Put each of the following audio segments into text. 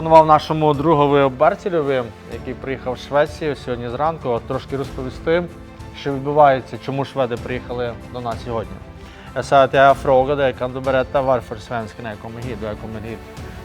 запропонував нашому другові Бартілеві, який приїхав з Швеції сьогодні зранку, трошки розповісти, що відбувається, чому шведи приїхали до нас сьогодні. Jag sa att jag frågade, kan du berätta varför svenskarna kommer hit? Och jag kommer hit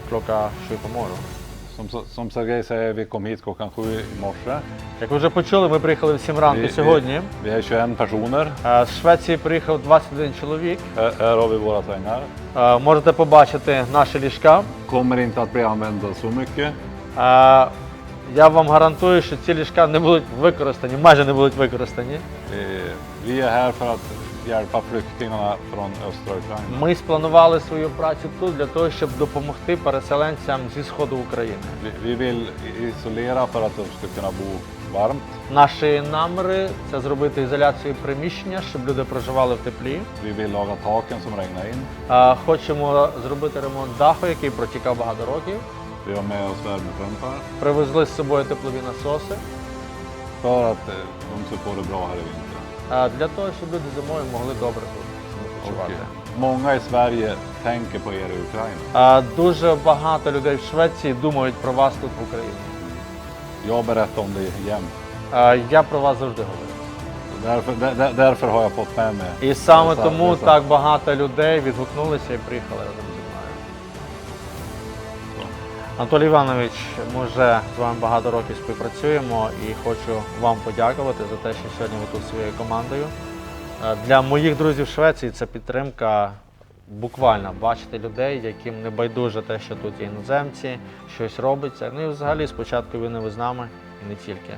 klockan sju på morgonen. Som, som Sergej säger, vi kom hit klockan sju i morse. Як ви вже почули, ми приїхали в 7 ранку Vi, сьогодні. vi, vi är 21 personer. Е, З Швеції приїхав 21 чоловік. Här, här har vi våra sängar. Е, Можете побачити наші ліжка. Kommer inte att bli använda så mycket. Е, Я вам гарантую, що ці ліжка не будуть використані, майже не будуть використані. Eh, Vi är här för att Ми спланували свою працю тут для того, щоб допомогти переселенцям зі сходу України. Наші наміри це зробити ізоляцію приміщення, щоб люди проживали в теплі. Хочемо зробити ремонт даху, який протікав багато років. Привезли з собою теплові насоси för att de ska få det bra här i vinter. Для того, щоб люди зимою могли добре тут почувати. många i Sverige tänker på er i Ukraina. Дуже багато людей в Швеції думають про вас тут в Україні. Jag berättar om det jämt. Я про вас завжди говорю. Därför, där, där- därför har jag fått med mig І саме тому так багато людей відгукнулися і приїхали разом. Анатолій Іванович, ми вже з вами багато років співпрацюємо і хочу вам подякувати за те, що сьогодні ви тут своєю командою. Е, Для моїх друзів Швеції це підтримка буквально бачити людей, яким не байдуже те, що тут є іноземці, щось робиться. Ну і взагалі спочатку війни ви з нами і не тільки.